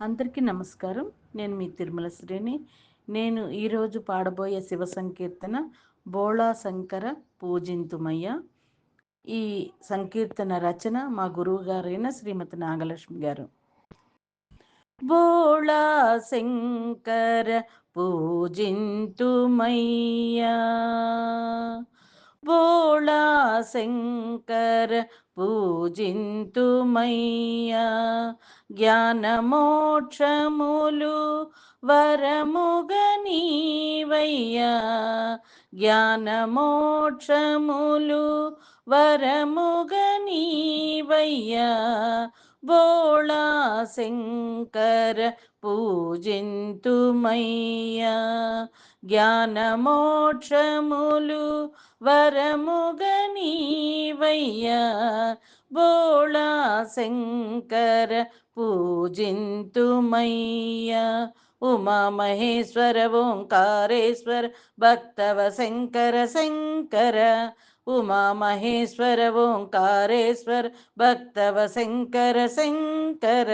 అందరికీ నమస్కారం. నేను మీ తిరుమల శ్రేణి నేను ఈరోజు పాడబోయే శివ సంకీర్తన బోళా శంకర పూజింతుమయ్య. ఈ సంకీర్తన రచన మా గురువు గారైన శ్రీమతి నాగలక్ష్మి గారు. బోళా శంకర పూజింతుమయ్యా. బోళా శంకర పూజింతుమయ్యా. జ్ఞానమోక్షములు వరముగనీవయ్యా జ్ఞానమోక్షములు వరముగనీవయ్యా బోళా శంకర పూజింతుమయ్యా. జ్ఞానమోక్షములు శివయ్యా బోళా శంకర పూజింతుమయ్యా ఉమా మహేశ్వర ఓంకారేశ్వర భక్తవ శంకర శంకర. ఉమా మహేశ్వర ఓంకారేశ్వర భక్తవ శంకర శంకర.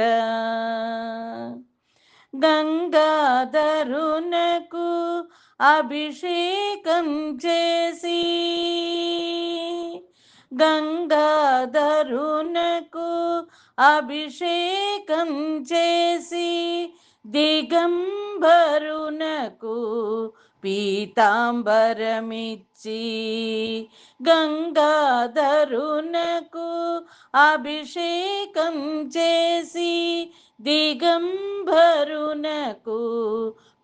గంగాధరునకు అభిషేకం చేసి గంగాధరునకు అభిషేకం చేసి దిగంబరునకు పీతాంబరమిచ్చి గంగాధరునకు అభిషేకం చేసి దిగంబరునకు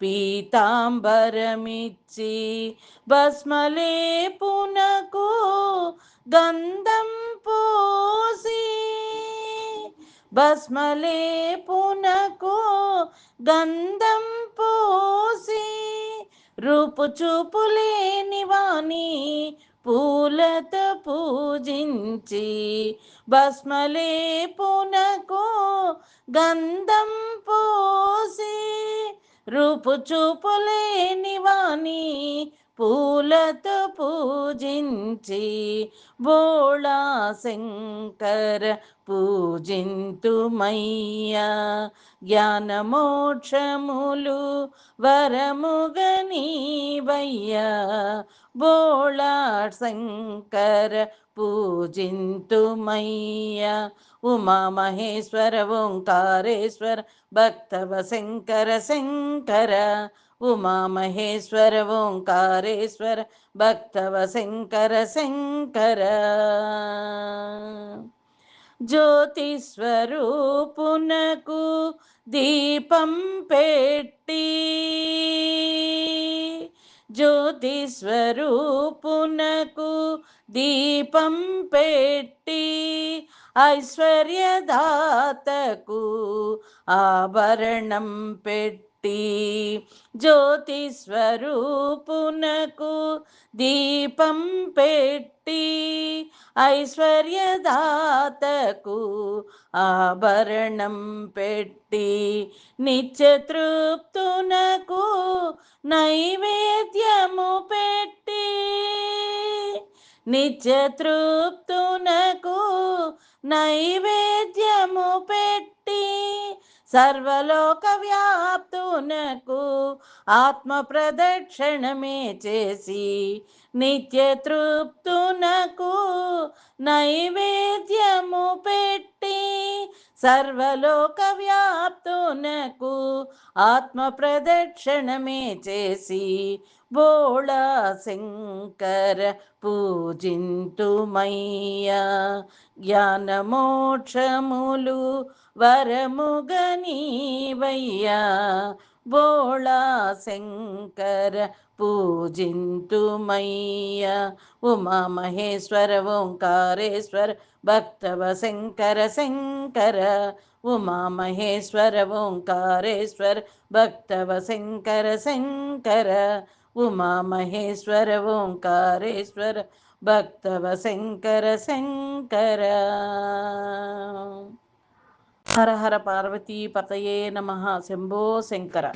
పీతాంబరమిచ్చి భస్మలేపునకు గంధం పోసి భస్మలేపునకు గంధం పోసి రూపు చూపు లేని వాణి పూలతో పూజించి భస్మలేపునకు గంధం పో రూపు చూపులేని వాణి పూలతో పూజించి బోళా శంకర పూజింతుమయ్యా. జ్ఞానమోక్షములు వరముగనీవయ్యా బోళా శంకర పూజింతుమయ్య ఉమా మహేశ్వర ఓంకారేశ్వర భక్తవ శంకర శంకర ఉమా మహేశ్వర ఓంకారేశ్వర భక్తవ శంకర. శంకర జ్యోతి స్వరూపునకు దీపం పెట్టి జ్యోతి స్వరూపునకు దీపం పెట్టి ఐశ్వర్యదాతకు ఆభరణం పెట్టి జ్యోతి స్వరూపునకు దీపం పెట్టి ఐశ్వర్యదాతకు ఆభరణం పెట్టి నిత్యతృప్తునకు నైవేద్యము పెట్టి నిత్యతృప్తునకు నైవేద్యము పెట్టి సర్వలోక వ్యాప్తునకు ఆత్మ ప్రదక్షిణమే చేసి నిత్య తృప్తునకు నైవేద్యము పెట్టి సర్వలోక వ్యాప్తునకు ఆత్మ ప్రదక్షిణమే చేసి బోళా శంకర పూజింతుమయ్యా. జ్ఞానమోక్షములు వరముగనీవయ్యా బోళా శంకర పూజింతుమయ్యా. ఉమా మహేశ్వర ఓంకారేశ్వర భక్తవ శంకర. శంకర ఉమా మహేశ్వర ఓంకారేశ్వర భక్తవ శంకర. శంకర ఉమా మహేశ్వర ఓంకారేశ్వర భక్తవ శంకర శంకర. హర హర పార్వతీ పతయే నమ శంభో శంకర